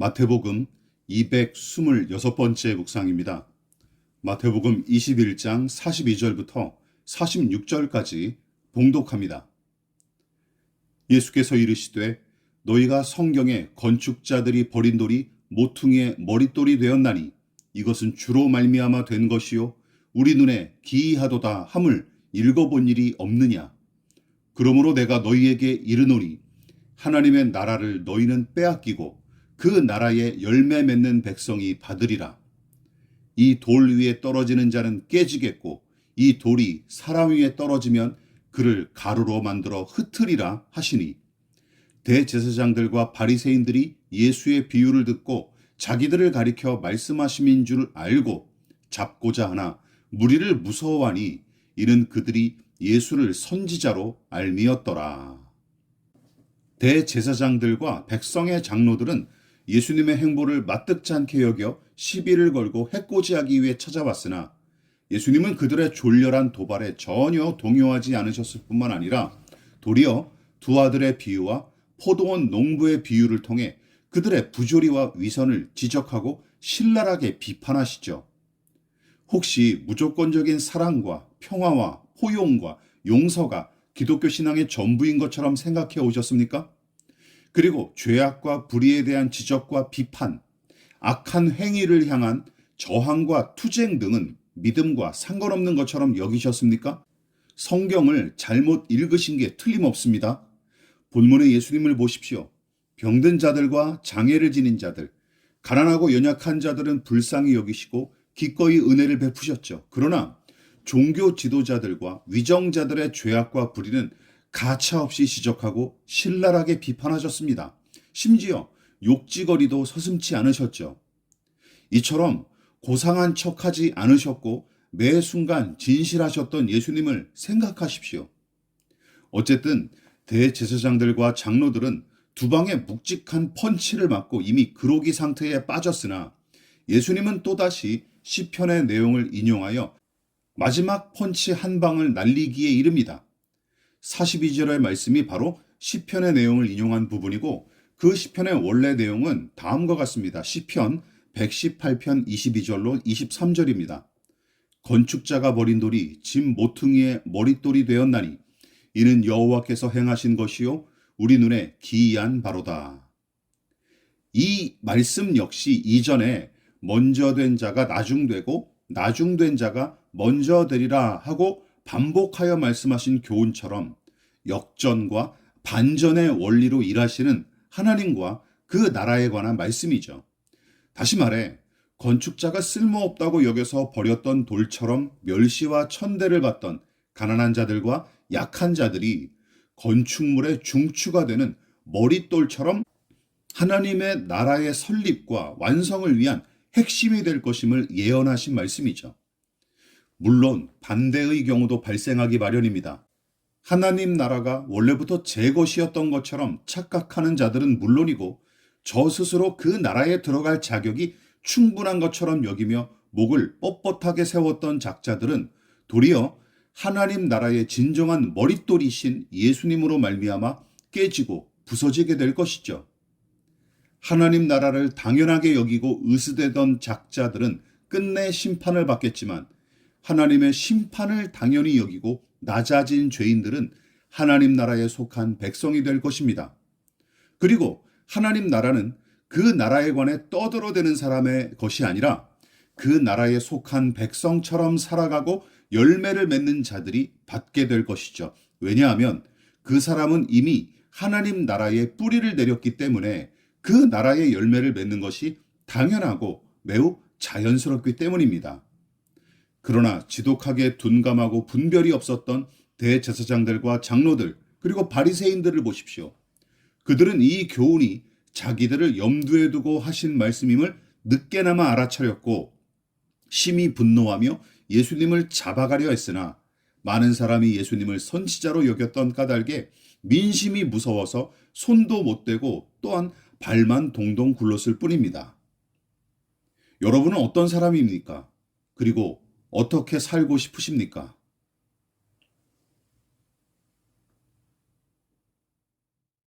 마태복음 226번째 묵상입니다. 마태복음 21장 42절부터 46절까지 봉독합니다. 예수께서 이르시되 너희가 성경에 건축자들이 버린 돌이 모퉁이의 머릿돌이 되었나니 이것은 주로 말미암아 된 것이요 우리 눈에 기이하도다 함을 읽어본 일이 없느냐 그러므로 내가 너희에게 이르노니 하나님의 나라를 너희는 빼앗기고 그 나라에 열매 맺는 백성이 받으리라 이 돌 위에 떨어지는 자는 깨지겠고 이 돌이 사람 위에 떨어지면 그를 가루로 만들어 흩으리라 하시니 대제사장들과 바리새인들이 예수의 비유를 듣고 자기들을 가리켜 말씀하심인 줄 알고 잡고자 하나 무리를 무서워하니 이는 그들이 예수를 선지자로 알미었더라. 대제사장들과 백성의 장로들은 예수님의 행보를 마뜩지 않게 여겨 시비를 걸고 해코지하기 위해 찾아왔으나 예수님은 그들의 졸렬한 도발에 전혀 동요하지 않으셨을 뿐만 아니라 도리어 두 아들의 비유와 포도원 농부의 비유를 통해 그들의 부조리와 위선을 지적하고 신랄하게 비판하시죠. 혹시 무조건적인 사랑과 평화와 포용과 용서가 기독교 신앙의 전부인 것처럼 생각해 오셨습니까? 그리고 죄악과 불의에 대한 지적과 비판, 악한 행위를 향한 저항과 투쟁 등은 믿음과 상관없는 것처럼 여기셨습니까? 성경을 잘못 읽으신 게 틀림없습니다. 본문의 예수님을 보십시오. 병든 자들과 장애를 지닌 자들, 가난하고 연약한 자들은 불쌍히 여기시고 기꺼이 은혜를 베푸셨죠. 그러나 종교 지도자들과 위정자들의 죄악과 불의는 가차없이 지적하고 신랄하게 비판하셨습니다. 심지어 욕지거리도 서슴치 않으셨죠. 이처럼 고상한 척하지 않으셨고 매 순간 진실하셨던 예수님을 생각하십시오. 어쨌든 대제사장들과 장로들은 두 방의 묵직한 펀치를 맞고 이미 그로기 상태에 빠졌으나 예수님은 또다시 시편의 내용을 인용하여 마지막 펀치 한 방을 날리기에 이릅니다. 42절의 말씀이 바로 시편의 내용을 인용한 부분이고 그 시편의 원래 내용은 다음과 같습니다. 시편 118편 22절로 23절입니다. 건축자가 버린 돌이 집 모퉁이의 머릿돌이 되었나니 이는 여호와께서 행하신 것이요 우리 눈에 기이한 바로다. 이 말씀 역시 이전에 먼저 된 자가 나중 되고 나중 된 자가 먼저 되리라 하고 반복하여 말씀하신 교훈처럼 역전과 반전의 원리로 일하시는 하나님과 그 나라에 관한 말씀이죠. 다시 말해 건축자가 쓸모없다고 여겨서 버렸던 돌처럼 멸시와 천대를 받던 가난한 자들과 약한 자들이 건축물의 중추가 되는 머릿돌처럼 하나님의 나라의 설립과 완성을 위한 핵심이 될 것임을 예언하신 말씀이죠. 물론 반대의 경우도 발생하기 마련입니다. 하나님 나라가 원래부터 제 것이었던 것처럼 착각하는 자들은 물론이고 저 스스로 그 나라에 들어갈 자격이 충분한 것처럼 여기며 목을 뻣뻣하게 세웠던 작자들은 도리어 하나님 나라의 진정한 머릿돌이신 예수님으로 말미암아 깨지고 부서지게 될 것이죠. 하나님 나라를 당연하게 여기고 으스대던 작자들은 끝내 심판을 받겠지만 하나님의 심판을 당연히 여기고 낮아진 죄인들은 하나님 나라에 속한 백성이 될 것입니다. 그리고 하나님 나라는 그 나라에 관해 떠들어대는 사람의 것이 아니라 그 나라에 속한 백성처럼 살아가고 열매를 맺는 자들이 받게 될 것이죠. 왜냐하면 그 사람은 이미 하나님 나라에 뿌리를 내렸기 때문에 그 나라의 열매를 맺는 것이 당연하고 매우 자연스럽기 때문입니다. 그러나 지독하게 둔감하고 분별이 없었던 대제사장들과 장로들 그리고 바리새인들을 보십시오. 그들은 이 교훈이 자기들을 염두에 두고 하신 말씀임을 늦게나마 알아차렸고 심히 분노하며 예수님을 잡아가려 했으나 많은 사람이 예수님을 선지자로 여겼던 까닭에 민심이 무서워서 손도 못 대고 또한 발만 동동 굴렀을 뿐입니다. 여러분은 어떤 사람입니까? 그리고 어떻게 살고 싶으십니까?